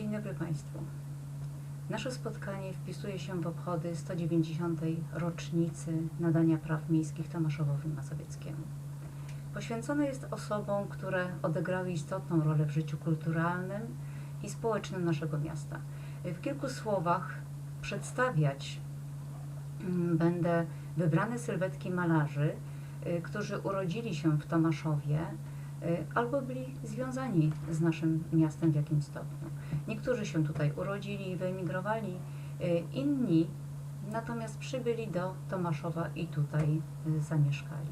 Dzień dobry Państwu. Nasze spotkanie wpisuje się w obchody 190. rocznicy nadania praw miejskich Tomaszowowi Mazowieckiemu. Poświęcone jest osobom, które odegrały istotną rolę w życiu kulturalnym i społecznym naszego miasta. W kilku słowach przedstawiać mm, będę wybrane sylwetki malarzy, y, którzy urodzili się w Tomaszowie y, albo byli związani z naszym miastem w jakimś stopniu. Niektórzy się tutaj urodzili i wyemigrowali, y, inni natomiast przybyli do Tomaszowa i tutaj y, zamieszkali.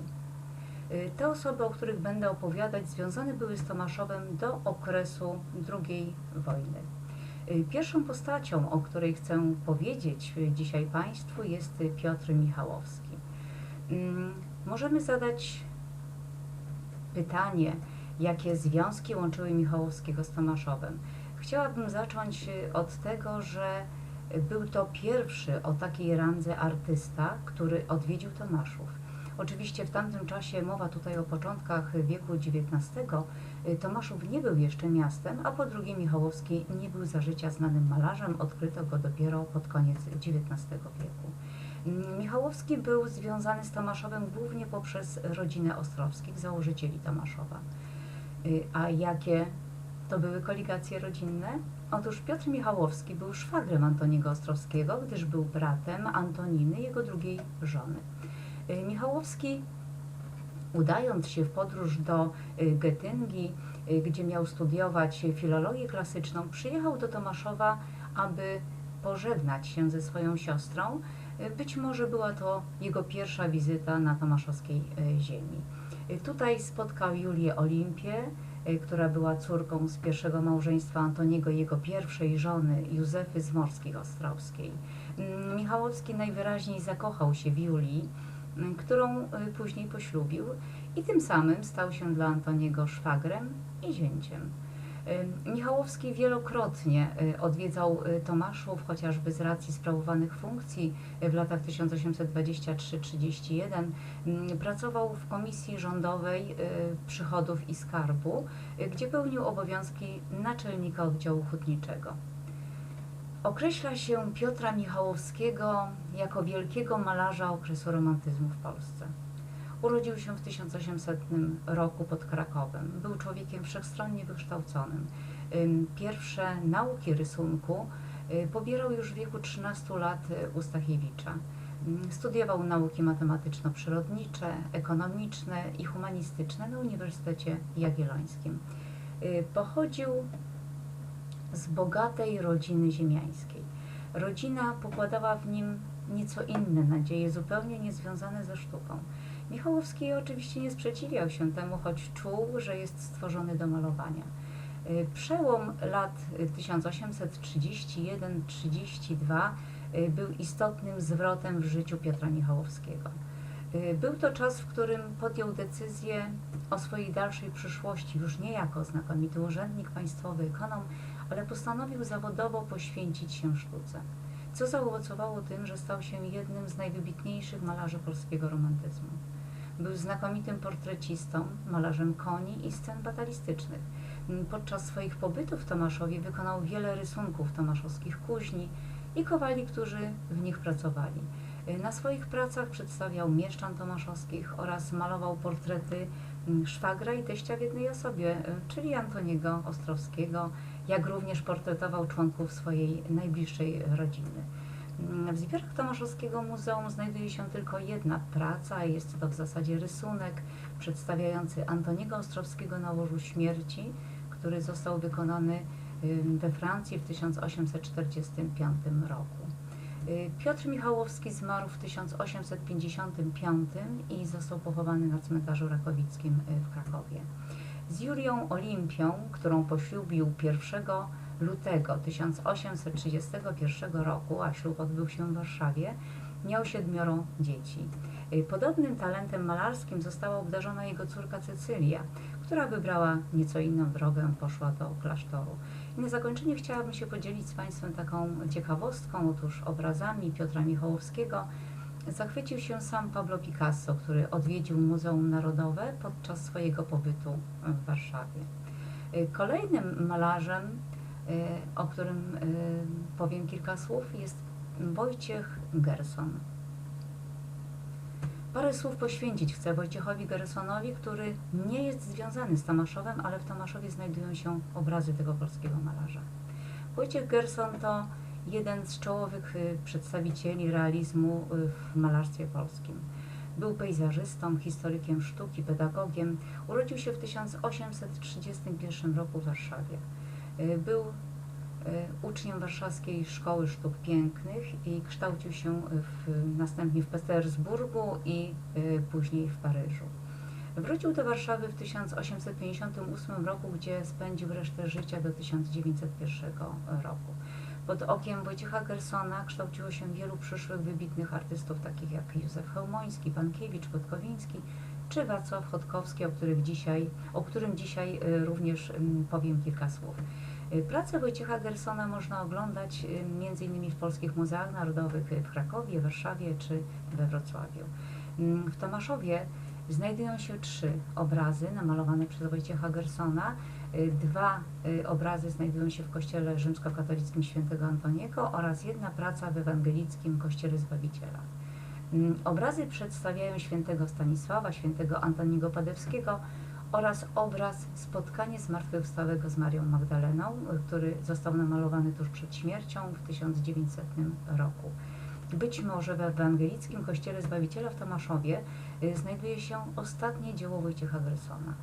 Y, Te osoby, o których będę opowiadać, związane były z Tomaszowem do okresu II wojny. Pierwszą postacią, o której chcę powiedzieć dzisiaj Państwu, jest Piotr Michałowski. Mm, Możemy zadać pytanie, jakie związki łączyły Michałowskiego z Tomaszowem. Chciałabym zacząć y, od tego, że był to pierwszy o takiej randze artysta, który odwiedził Tomaszów. Oczywiście w tamtym czasie mowa tutaj o początkach wieku XIX. y, Tomaszów nie był jeszcze miastem, a po drugie Michałowski nie był za życia znanym malarzem, odkryto go dopiero pod koniec XIX wieku. Mm, Michałowski był związany z Tomaszowem głównie poprzez rodzinę Ostrowskich, założycieli Tomaszowa. Y, A jakie to były koligacje rodzinne? Otóż Piotr Michałowski był szwagrem Antoniego Ostrowskiego, gdyż był bratem Antoniny, jego drugiej żony. Y, Michałowski, udając się w podróż do y, Getyngi, y, gdzie miał studiować filologię klasyczną, przyjechał do Tomaszowa, aby pożegnać się ze swoją siostrą. Być może była to jego pierwsza wizyta na tomaszowskiej ziemi. Tutaj spotkał Julię Olimpię, y, która była córką z pierwszego małżeństwa Antoniego, jego pierwszej żony Józefy z Morskich Ostrowskiej. Mm, Michałowski najwyraźniej zakochał się w Julii, mm, którą y, później poślubił i tym samym stał się dla Antoniego szwagrem i zięciem. Y, Michałowski wielokrotnie y, odwiedzał y, Tomaszów, chociażby z racji sprawowanych funkcji w latach 1823-31. Mm, Pracował w Komisji Rządowej Przychodów i Skarbu, gdzie pełnił obowiązki naczelnika oddziału hutniczego. Określa się Piotra Michałowskiego jako wielkiego malarza okresu romantyzmu w Polsce. Urodził się w 1800 roku pod Krakowem. Był człowiekiem wszechstronnie wykształconym. Ym, Pierwsze nauki rysunku y, pobierał już w wieku 13 lat y, u Stachiewicza. Studiował nauki matematyczno-przyrodnicze, ekonomiczne i humanistyczne na Uniwersytecie Jagiellońskim. Y, Pochodził z bogatej rodziny ziemiańskiej. Rodzina pokładała w nim nieco inne nadzieje, zupełnie niezwiązane ze sztuką. Michałowski oczywiście nie sprzeciwiał się temu, choć czuł, że jest stworzony do malowania. Y, Przełom lat y, 1831-32 y, był istotnym zwrotem w życiu Piotra Michałowskiego. Y, Był to czas, w którym podjął decyzję o swojej dalszej przyszłości, już nie jako znakomity urzędnik państwowy, ekonom, ale postanowił zawodowo poświęcić się sztuce, co zaowocowało tym, że stał się jednym z najwybitniejszych malarzy polskiego romantyzmu. Był znakomitym portrecistą, malarzem koni i scen batalistycznych. Podczas swoich pobytów w Tomaszowie wykonał wiele rysunków tomaszowskich kuźni i kowali, którzy w nich pracowali. Na swoich pracach przedstawiał mieszczan tomaszowskich oraz malował portrety mm, szwagra i teścia w jednej osobie, czyli Antoniego Ostrowskiego, jak również portretował członków swojej najbliższej rodziny. W zbiorach Tomaszowskiego Muzeum znajduje się tylko jedna praca, jest to w zasadzie rysunek przedstawiający Antoniego Ostrowskiego na łożu śmierci, który został wykonany we Francji w 1845 roku. Y, Piotr Michałowski zmarł w 1855 i został pochowany na cmentarzu rakowickim y, w Krakowie. Z Julią Olimpią, którą poślubił 1 lutego 1831 roku, a ślub odbył się w Warszawie, miał siedmioro dzieci. Y, Podobnym talentem malarskim została obdarzona jego córka Cecylia, która wybrała nieco inną drogę, poszła do klasztoru. I na zakończenie chciałabym się podzielić z Państwem taką ciekawostką. Otóż obrazami Piotra Michałowskiego zachwycił się sam Pablo Picasso, który odwiedził Muzeum Narodowe podczas swojego pobytu w Warszawie. Y, Kolejnym malarzem o którym powiem kilka słów, jest Wojciech Gerson. Parę słów poświęcić chcę Wojciechowi Gersonowi, który nie jest związany z Tomaszowem, ale w Tomaszowie znajdują się obrazy tego polskiego malarza. Wojciech Gerson to jeden z czołowych y, przedstawicieli realizmu y, w malarstwie polskim. Był pejzażystą, historykiem sztuki, pedagogiem. Urodził się w 1831 roku w Warszawie. Y, był uczniem Warszawskiej Szkoły Sztuk Pięknych i kształcił się w, następnie w Petersburgu i później w Paryżu. Wrócił do Warszawy w 1858 roku, gdzie spędził resztę życia do 1901 roku. Pod okiem Wojciecha Gersona kształciło się wielu przyszłych wybitnych artystów, takich jak Józef Chełmoński, Pankiewicz, Podkowiński czy Wacław Chodkowski, o, których dzisiaj, o którym dzisiaj y, również powiem kilka słów. Y, pracę Wojciecha Gersona można oglądać y, m.in. w Polskich Muzeach Narodowych w Krakowie, Warszawie czy we Wrocławiu. W Tomaszowie znajdują się trzy obrazy namalowane przez Wojciecha Gersona. Y, dwa y, obrazy znajdują się w kościele rzymskokatolickim świętego Antoniego oraz jedna praca w ewangelickim kościele Zbawiciela. Mm, obrazy przedstawiają świętego Stanisława, świętego Antoniego Padewskiego oraz obraz Spotkanie zmartwychwstałego z Marią Magdaleną, y, który został namalowany tuż przed śmiercią w 1900 roku. Być może w ewangelickim kościele Zbawiciela w Tomaszowie znajduje się ostatnie dzieło Wojciecha Gersona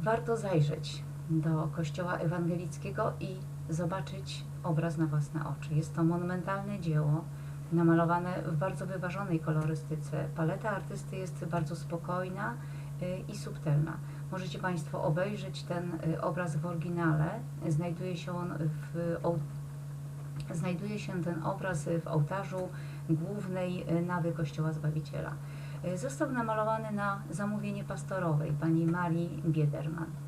warto zajrzeć do kościoła ewangelickiego i zobaczyć obraz na własne oczy. Jest to monumentalne dzieło, namalowane w bardzo wyważonej kolorystyce. Paleta artysty jest bardzo spokojna y, i subtelna. Możecie Państwo obejrzeć ten y, obraz w oryginale. Znajduje się on w znajduje się ten obraz w ołtarzu głównej y, nawy Kościoła Zbawiciela. Został namalowany na zamówienie pastorowej pani Marii Biederman.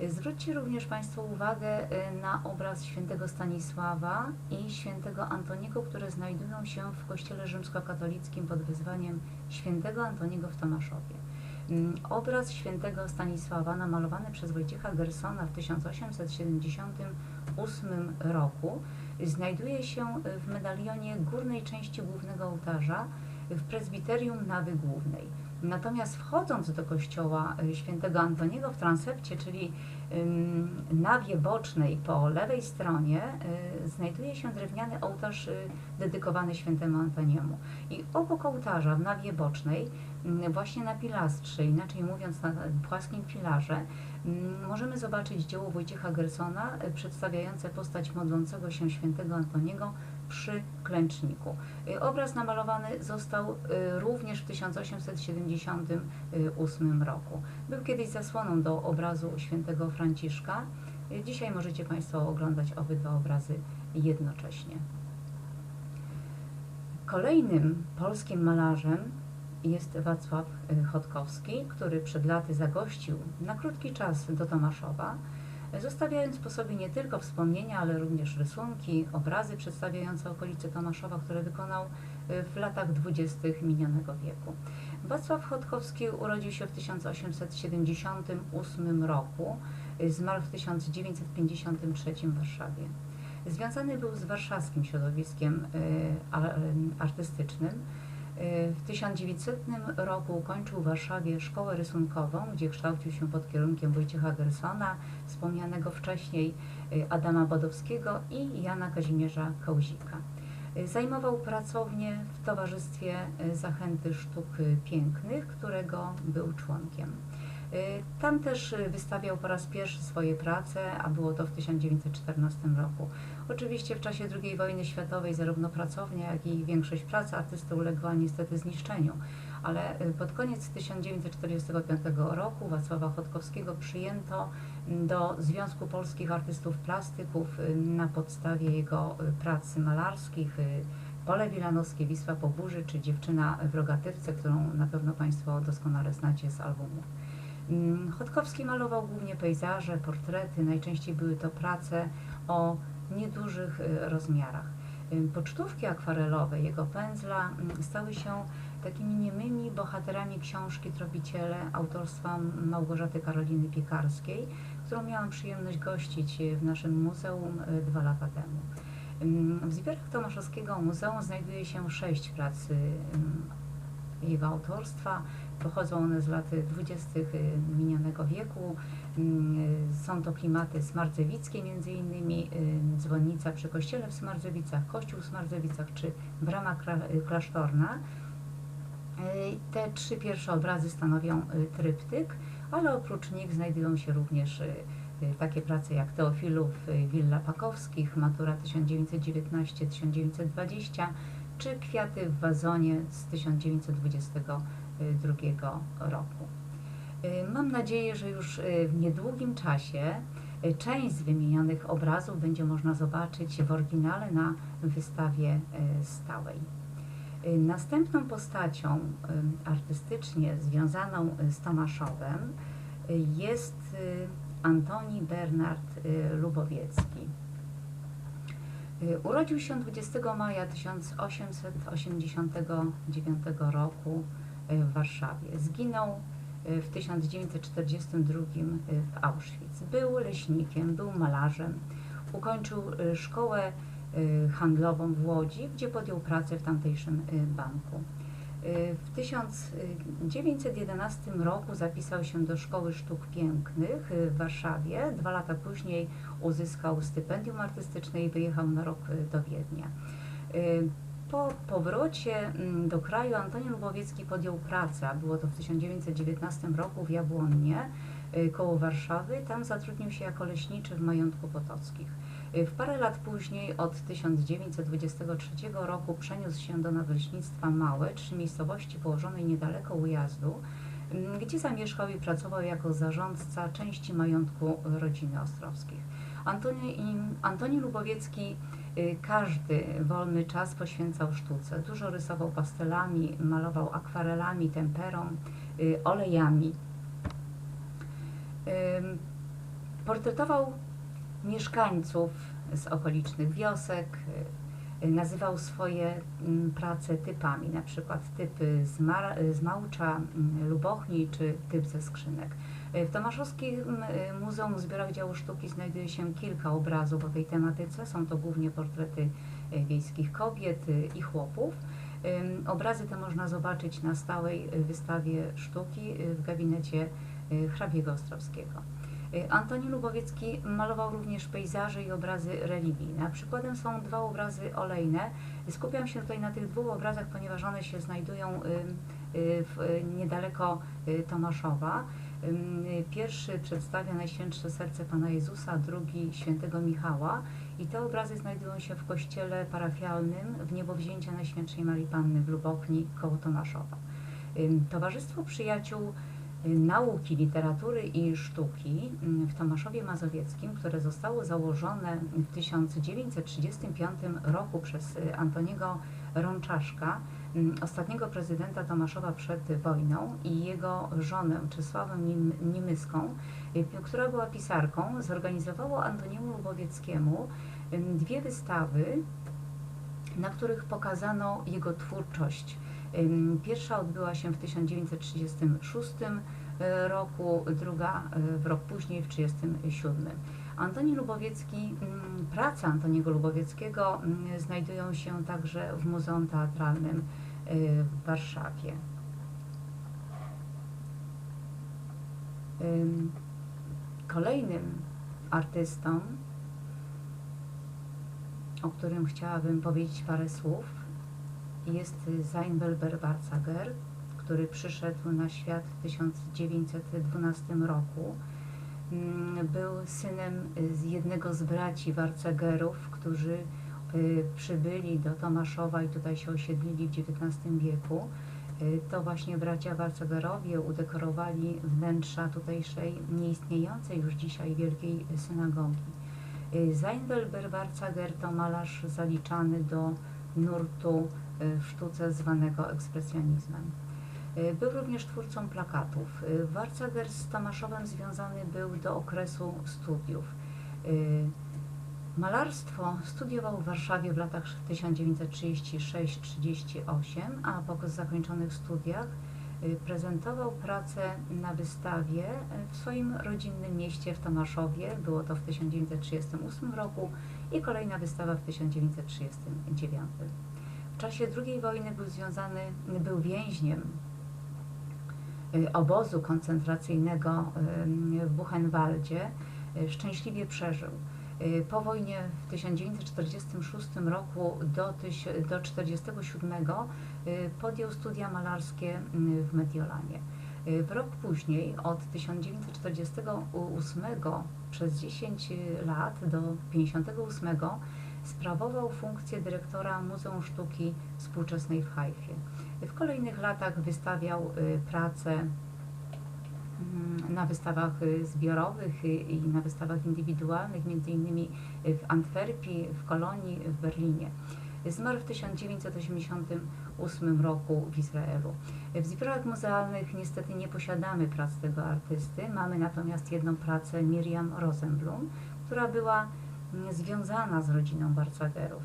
E, zwróćcie również Państwo uwagę e, na obraz świętego Stanisława i świętego Antoniego, które znajdują się w kościele rzymskokatolickim pod wyzwaniem świętego Antoniego w Tomaszowie. Mm, obraz świętego Stanisława namalowany przez Wojciecha Gersona w 1878 roku znajduje się w medalionie górnej części głównego ołtarza w prezbiterium nawy głównej. Natomiast wchodząc do kościoła y, świętego Antoniego w transepcie, czyli nawie bocznej po lewej stronie, y, znajduje się drewniany ołtarz y, dedykowany świętemu Antoniemu. I obok ołtarza w nawie bocznej, właśnie na pilastrze, inaczej mówiąc na płaskim filarze, możemy zobaczyć dzieło Wojciecha Gersona przedstawiające postać modlącego się świętego Antoniego przy klęczniku. Y, obraz namalowany został y, również w 1878 roku. Był kiedyś zasłoną do obrazu świętego Franciszka. Y, dzisiaj możecie Państwo oglądać obydwa obrazy jednocześnie. Kolejnym polskim malarzem jest Wacław Chodkowski, który przed laty zagościł na krótki czas do Tomaszowa zostawiając po sobie nie tylko wspomnienia, ale również rysunki, obrazy przedstawiające okolice Tomaszowa, które wykonał y, w latach dwudziestych minionego wieku. Wacław Chodkowski urodził się w 1878 roku, y, zmarł w 1953 w Warszawie. Związany był z warszawskim środowiskiem y, artystycznym, w 1900 roku ukończył w Warszawie szkołę rysunkową, gdzie kształcił się pod kierunkiem Wojciecha Gersona, wspomnianego wcześniej y, Adama Bodowskiego i Jana Kazimierza Kołzika. Y, zajmował pracownię w Towarzystwie y, Zachęty Sztuk Pięknych, którego był członkiem. Tam też wystawiał po raz pierwszy swoje prace, a było to w 1914 roku. Oczywiście w czasie II wojny światowej zarówno pracownia, jak i większość prac artysty uległa niestety zniszczeniu, ale y, pod koniec 1945 roku Wacława Chodkowskiego przyjęto mm, do Związku Polskich Artystów Plastyków y, na podstawie jego y, prac malarskich Pole Wilanowskie, Wisła po burzy, czy Dziewczyna w rogatywce, którą na pewno Państwo doskonale znacie z albumu. Mm, Chodkowski malował głównie pejzaże, portrety, najczęściej były to prace o niedużych y, rozmiarach. Y, pocztówki akwarelowe jego pędzla mm, stały się takimi niemymi bohaterami książki Tropiciele autorstwa Małgorzaty Karoliny Piekarskiej, którą miałam przyjemność gościć w naszym muzeum e, dwa lata temu. W zbiorach Tomaszowskiego Muzeum znajduje się sześć prac jego autorstwa. Pochodzą one z lat 20. minionego wieku. Ym, Są to klimaty smardzewickie między innymi, ym, dzwonnica przy kościele w Smardzewicach, kościół w Smardzewicach czy brama klasztorna. Y, Te trzy pierwsze obrazy stanowią y, tryptyk, ale oprócz nich znajdują się również y, y, takie prace jak Teofilów y, Willa Pakowskich, Matura 1919-1920 czy Kwiaty w wazonie z 1922 roku. Y, Mam nadzieję, że już y, w niedługim czasie y, część z wymienionych obrazów będzie można zobaczyć w oryginale na wystawie stałej. Następną postacią artystycznie związaną z Tomaszowem jest Antoni Bernard Lubowiecki. Y, Urodził się 20 maja 1889 roku y, w Warszawie. Zginął y, w 1942 w Auschwitz. Był leśnikiem, był malarzem. Ukończył szkołę handlową w Łodzi, gdzie podjął pracę w tamtejszym banku. W 1911 roku zapisał się do Szkoły Sztuk Pięknych w Warszawie. Dwa lata później uzyskał stypendium artystyczne i wyjechał na rok do Wiednia. Y, Po powrocie mm, do kraju Antoni Lubowiecki podjął pracę, było to w 1919 roku w Jabłonnie y, koło Warszawy. Tam zatrudnił się jako leśniczy w majątku Potockich. Y, W parę lat później, od 1923 roku, przeniósł się do nadleśnictwa Małe, trzy miejscowości położonej niedaleko Ujazdu, mm, gdzie zamieszkał i pracował jako zarządca części majątku rodziny Ostrowskich. Antoni, Antoni Lubowiecki y, każdy wolny czas poświęcał sztuce. Dużo rysował pastelami, malował akwarelami, temperą, y, olejami. Portretował mieszkańców z okolicznych wiosek, y, nazywał swoje mm, prace typami, na przykład typy z, Mar- z Małcza, mm, Lubochni czy typ ze skrzynek. Y, W Tomaszowskim y, Muzeum Zbiorach Dzieł Sztuki znajduje się kilka obrazów o tej tematyce. Są to głównie portrety wiejskich kobiet i chłopów. Obrazy te można zobaczyć na stałej wystawie sztuki w gabinecie hrabiego Ostrowskiego. Y, Antoni Lubowiecki malował również pejzaże i obrazy religijne. Przykładem są dwa obrazy olejne. Skupiam się tutaj na tych dwóch obrazach, ponieważ one się znajdują y, y, niedaleko Tomaszowa. Pierwszy przedstawia Najświętsze Serce Pana Jezusa, drugi Świętego Michała. I te obrazy znajdują się w kościele parafialnym w niebowzięcia Najświętszej Marii Panny w Lubochni koło Tomaszowa. Towarzystwo Przyjaciół Nauki, Literatury i Sztuki ym, w Tomaszowie Mazowieckim, które zostało założone w 1935 roku przez y, Antoniego Rączaszka, ym, ostatniego prezydenta Tomaszowa przed wojną i jego żonę Czesławę Nim- Nimyską, y, która była pisarką, zorganizowało Antoniemu Lubowieckiemu ym, dwie wystawy, na których pokazano jego twórczość. Pierwsza odbyła się w 1936 roku, druga y, w rok później w 1937. Antoni Lubowiecki, prace Antoniego Lubowieckiego znajdują się także w Muzeum Teatralnym y, w Warszawie. Ym, Kolejnym artystą, o którym chciałabym powiedzieć parę słów, jest Zeinbelber Barzager, który przyszedł na świat w 1912 roku. Mm, Był synem z jednego z braci Warcegerów, którzy y, przybyli do Tomaszowa i tutaj się osiedlili w XIX wieku. Y, To właśnie bracia Warcegerowie udekorowali wnętrza tutejszej nieistniejącej już dzisiaj wielkiej synagogi. Y, Zeinbelber Warcager to malarz zaliczany do nurtu y, w sztuce zwanego ekspresjonizmem. Y, Był również twórcą plakatów. Y, Warcager z Tomaszowem związany był do okresu studiów. Y, Malarstwo studiował w Warszawie w latach 1936-38, a po zakończonych studiach y, prezentował pracę na wystawie w swoim rodzinnym mieście w Tomaszowie. Było to w 1938 roku i kolejna wystawa w 1939. W czasie II wojny był związany, był więźniem y, obozu koncentracyjnego y, w Buchenwaldzie. Szczęśliwie przeżył. Y, po wojnie w 1946 roku do 1947 y, podjął studia malarskie y, w Mediolanie. W rok później, od 1948 przez 10 lat do 1958 sprawował funkcję dyrektora Muzeum Sztuki Współczesnej w Hajfie. W kolejnych latach wystawiał pracę Mm, na wystawach y, zbiorowych i na wystawach indywidualnych, między innymi w Antwerpii, w Kolonii, w Berlinie. Zmarł w 1988 roku w Izraelu. W zbiorach muzealnych niestety nie posiadamy prac tego artysty, mamy natomiast jedną pracę Miriam Rosenblum, która była związana z rodziną Barcagerów.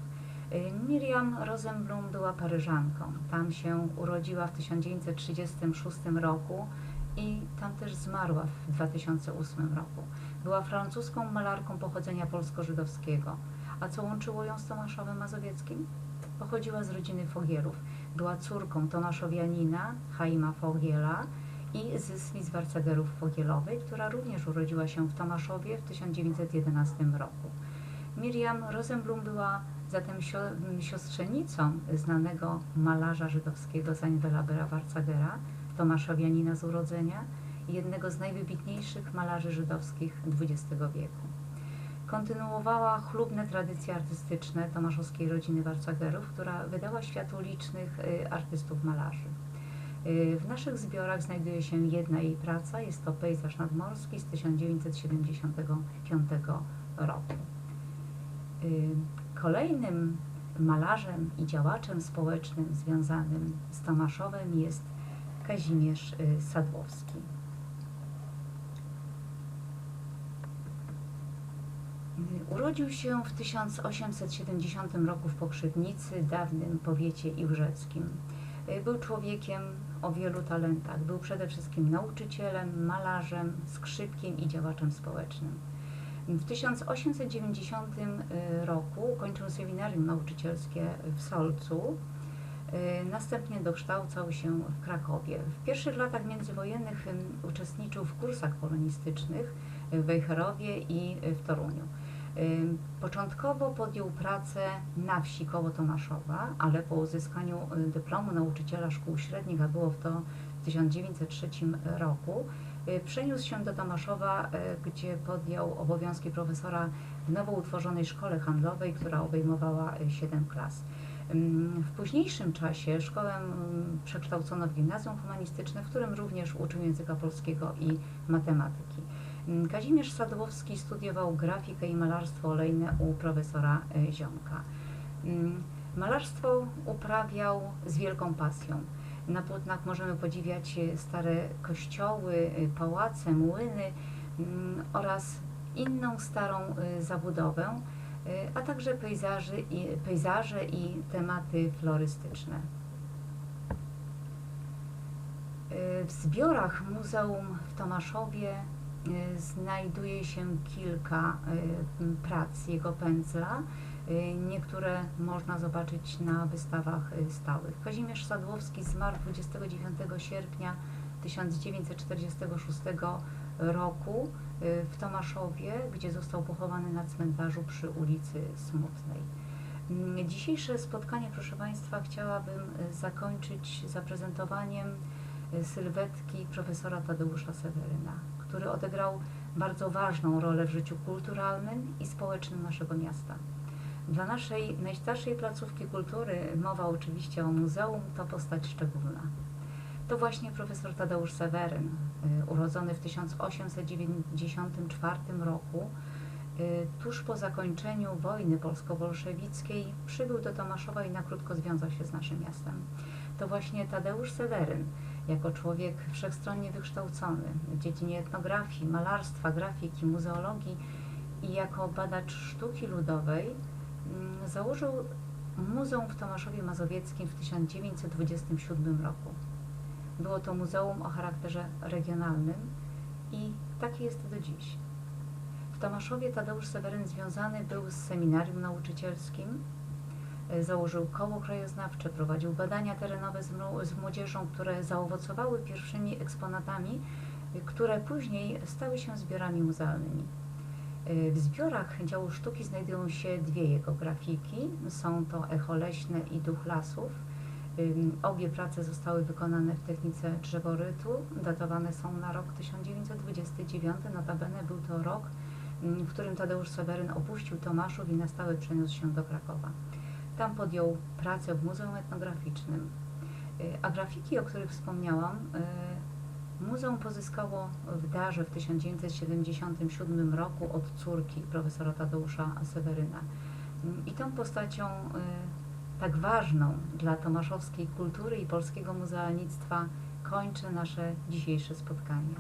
Y, Miriam Rosenblum była Paryżanką. Tam się urodziła w 1936 roku i tam też zmarła w 2008 roku. Była francuską malarką pochodzenia polsko-żydowskiego. A co łączyło ją z Tomaszowem Mazowieckim? Pochodziła z rodziny Fogielów. Była córką Tomaszowianina, Chaima Fogiela i Zysli z Warcegerów Fogielowej, która również urodziła się w Tomaszowie w 1911 roku. Miriam Rosenblum była zatem siostrzenicą znanego malarza żydowskiego Zańwela Bera Warcegera, Tomaszowianina z urodzenia i jednego z najwybitniejszych malarzy żydowskich XX wieku. Kontynuowała chlubne tradycje artystyczne tomaszowskiej rodziny Warcagerów, która wydała światu licznych y, artystów malarzy. Y, w naszych zbiorach znajduje się jedna jej praca, jest to pejzaż nadmorski z 1975 roku. Y, kolejnym malarzem i działaczem społecznym związanym z Tomaszowem jest Kazimierz y, Sadłowski. Urodził się w 1870 roku w Pokrzywnicy, dawnym powiecie iłżeckim. Y, był człowiekiem o wielu talentach. Był przede wszystkim nauczycielem, malarzem, skrzypkiem i działaczem społecznym. W 1890 roku ukończył seminarium nauczycielskie w Solcu Y, następnie dokształcał się w Krakowie. W pierwszych latach międzywojennych uczestniczył w kursach polonistycznych w Wejherowie i w Toruniu. Y, początkowo podjął pracę na wsi koło Tomaszowa, ale po uzyskaniu y, dyplomu nauczyciela szkół średnich, a było to w 1903 roku, przeniósł się do Tomaszowa, gdzie podjął obowiązki profesora w nowo utworzonej szkole handlowej, która obejmowała 7 klas. W późniejszym czasie szkołę przekształcono w gimnazjum humanistyczne, w którym również uczył języka polskiego i matematyki. Kazimierz Sadłowski studiował grafikę i malarstwo olejne u profesora Ziomka. Malarstwo uprawiał z wielką pasją. Na płótnach możemy podziwiać stare kościoły, e, pałace, młyny oraz inną starą e, zabudowę, a także pejzaży i, pejzaże i tematy florystyczne. W zbiorach Muzeum w Tomaszowie znajduje się kilka prac jego pędzla. Niektóre można zobaczyć na wystawach stałych. Kazimierz Sadłowski zmarł 29 sierpnia 1946 roku y, w Tomaszowie, gdzie został pochowany na cmentarzu przy ulicy Smutnej. Mm, dzisiejsze spotkanie, proszę Państwa, chciałabym y, zakończyć zaprezentowaniem y, sylwetki profesora Tadeusza Seweryna, który odegrał bardzo ważną rolę w życiu kulturalnym i społecznym naszego miasta. Dla naszej najstarszej placówki kultury, mowa oczywiście o muzeum, to postać szczególna. To właśnie profesor Tadeusz Seweryn, y, urodzony w 1894 roku, y, tuż po zakończeniu wojny polsko-bolszewickiej, przybył do Tomaszowa i na krótko związał się z naszym miastem. To właśnie Tadeusz Seweryn, jako człowiek wszechstronnie wykształcony w dziedzinie etnografii, malarstwa, grafiki, muzeologii, i jako badacz sztuki ludowej założył Muzeum w Tomaszowie Mazowieckim w 1927 roku. Było to muzeum o charakterze regionalnym i takie jest do dziś. W Tomaszowie Tadeusz Seweryn związany był z seminarium nauczycielskim, e, założył koło krajoznawcze, prowadził badania terenowe z, mło- z młodzieżą, które zaowocowały pierwszymi eksponatami, y, które później stały się zbiorami muzealnymi. Y, W zbiorach działu sztuki znajdują się dwie jego grafiki. Są to Echo Leśne i Duch Lasów. Obie prace zostały wykonane w technice drzeworytu. Datowane są na rok 1929. Notabene był to rok, w którym Tadeusz Seweryn opuścił Tomaszów i na stałe przeniósł się do Krakowa. Tam podjął pracę w Muzeum Etnograficznym. Y, A grafiki, o których wspomniałam, y, muzeum pozyskało w darze w 1977 roku od córki profesora Tadeusza Seweryna. I tą postacią y, tak ważną dla tomaszowskiej kultury i polskiego muzealnictwa kończę nasze dzisiejsze spotkanie.